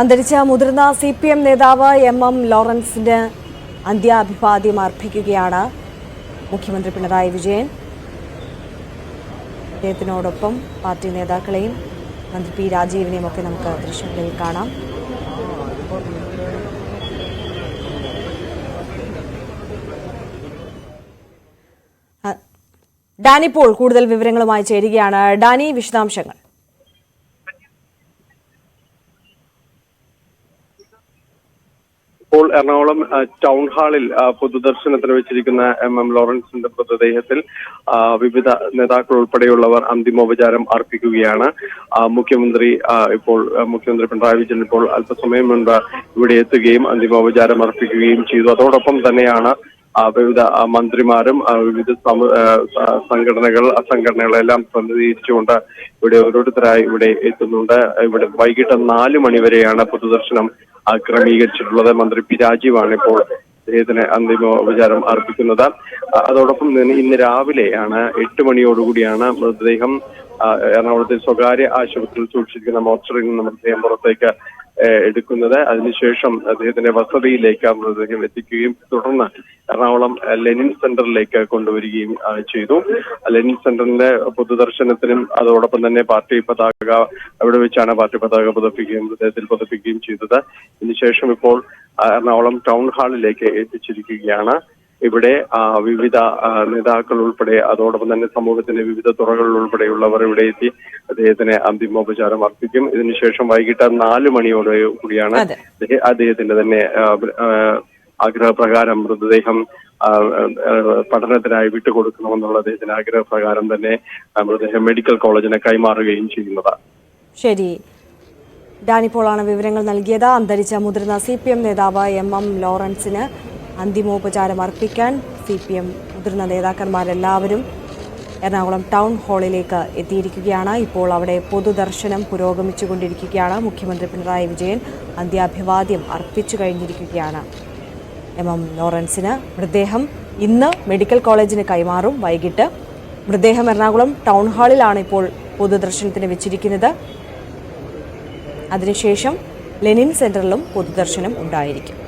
അന്തരിച്ച മുതിർന്ന C P M നേതാവ് എം എം ലോറൻസിന് അന്ത്യാഭിവാദ്യം അർപ്പിക്കുകയാണ് മുഖ്യമന്ത്രി പിണറായി വിജയൻ. അദ്ദേഹത്തിനോടൊപ്പം പാർട്ടി നേതാക്കളെയും മന്ത്രി പി രാജീവിനെയും ഒക്കെ നമുക്ക് ദൃശ്യങ്ങളിൽ കാണാം. ഡാനി പോൾ കൂടുതൽ വിവരങ്ങളുമായി ചേരുകയാണ്. ഡാനി വിശദാംശങ്ങൾ. ഇപ്പോൾ എറണാകുളം ടൗൺ ഹാളിൽ പൊതുദർശനത്തിന് വെച്ചിരിക്കുന്ന എം. എം. ലോറൻസിന്റെ മൃതദേഹത്തിൽ വിവിധ നേതാക്കൾ ഉൾപ്പെടെയുള്ളവർ അന്തിമോപചാരം അർപ്പിക്കുകയാണ്. മുഖ്യമന്ത്രി ഇപ്പോൾ മുഖ്യമന്ത്രി പിണറായി വിജയൻ ഇപ്പോൾ അല്പസമയം മുൻപ് ഇവിടെ എത്തുകയും അന്തിമോപചാരം അർപ്പിക്കുകയും ചെയ്തു. അതോടൊപ്പം തന്നെയാണ് വിവിധ മന്ത്രിമാരും വിവിധ സംഘടനകൾ സംഘടനകളെല്ലാം പ്രതിനിധീകരിച്ചുകൊണ്ട് ഇവിടെ ഓരോരുത്തരായി ഇവിടെ എത്തുന്നുണ്ട്. ഇവിടെ വൈകിട്ട് നാല് മണിവരെയാണ് പൊതുദർശനം ക്രമീകരിച്ചിട്ടുള്ളത് മന്ത്രി പി രാജീവാണ് ഇപ്പോൾ അദ്ദേഹത്തിന് അന്തിമ ഉപചാരം അർപ്പിക്കുന്നത്. അതോടൊപ്പം തന്നെ ഇന്ന് രാവിലെയാണ് എട്ട് മണിയോടുകൂടിയാണ് മൃതദേഹം എറണാകുളത്തെ സ്വകാര്യ ആശുപത്രിയിൽ സൂക്ഷിച്ചിരിക്കുന്ന മോർച്ചറിൽ നിന്ന് മൃതദേഹം പുറത്തേക്ക് എടുക്കുന്നത്. അതിനുശേഷം അദ്ദേഹത്തിന്റെ വസതിയിലേക്ക് മൃതദേഹം എത്തിക്കുകയും തുടർന്ന് എറണാകുളം ലെനിൻ സെന്ററിലേക്ക് കൊണ്ടുവരികയും ചെയ്തു. ലെനിൻ സെന്ററിന്റെ പൊതുദർശനത്തിനും അതോടൊപ്പം തന്നെ പാർട്ടി പതാക അവിടെ വെച്ചാണ് പാർട്ടി പതാക പുതപ്പിക്കുകയും മൃതദേഹത്തിൽ പുതപ്പിക്കുകയും ചെയ്തത്. ഇതിനുശേഷം ഇപ്പോൾ എറണാകുളം ടൗൺ ഹാളിലേക്ക് എത്തിച്ചിരിക്കുകയാണ്. ഇവിടെ വിവിധ നേതാക്കൾ ഉൾപ്പെടെ അതോടൊപ്പം തന്നെ സമൂഹത്തിന്റെ വിവിധ തുറകളിൽ ഉൾപ്പെടെയുള്ളവർ ഇവിടെ എത്തി അദ്ദേഹത്തിന് അന്തിമോപചാരം അർപ്പിക്കും. ഇതിനുശേഷം വൈകിട്ട് നാല് മണിയോടെ കൂടിയാണ്. അദ്ദേഹത്തിന്റെ തന്നെ ആഗ്രഹപ്രകാരം മൃതദേഹം പഠനത്തിനായി വിട്ടുകൊടുക്കണമെന്നുള്ള അദ്ദേഹത്തിന്റെ ആഗ്രഹപ്രകാരം തന്നെ മൃതദേഹം മെഡിക്കൽ കോളേജിന് കൈമാറുകയും ചെയ്യുന്നത്. ശരി. ഡാനിപ്പോളാണ് വിവരങ്ങൾ നൽകിയത്. അന്തരിച്ച മുതിർന്ന സി പി എം നേതാവ് എം എം ലോറൻസിന് അന്തിമോപചാരം അർപ്പിക്കാൻ സി പി എം മുതിർന്ന നേതാക്കന്മാരെല്ലാവരും എറണാകുളം ടൗൺ ഹാളിലേക്ക് എത്തിയിരിക്കുകയാണ്. ഇപ്പോൾ അവിടെ പൊതുദർശനം പുരോഗമിച്ചുകൊണ്ടിരിക്കുകയാണ്. മുഖ്യമന്ത്രി പിണറായി വിജയൻ അന്ത്യാഭിവാദ്യം അർപ്പിച്ചു കഴിഞ്ഞിരിക്കുകയാണ്. എം എം ലോറൻസിന് മൃതദേഹം ഇന്ന് മെഡിക്കൽ കോളേജിന് കൈമാറും. വൈകിട്ട് മൃതദേഹം എറണാകുളം ടൗൺ ഹാളിലാണ് ഇപ്പോൾ പൊതുദർശനത്തിന് വെച്ചിരിക്കുന്നത്. അതിനുശേഷം ലെനിൻ സെന്ററിലും പൊതുദർശനം ഉണ്ടായിരിക്കും.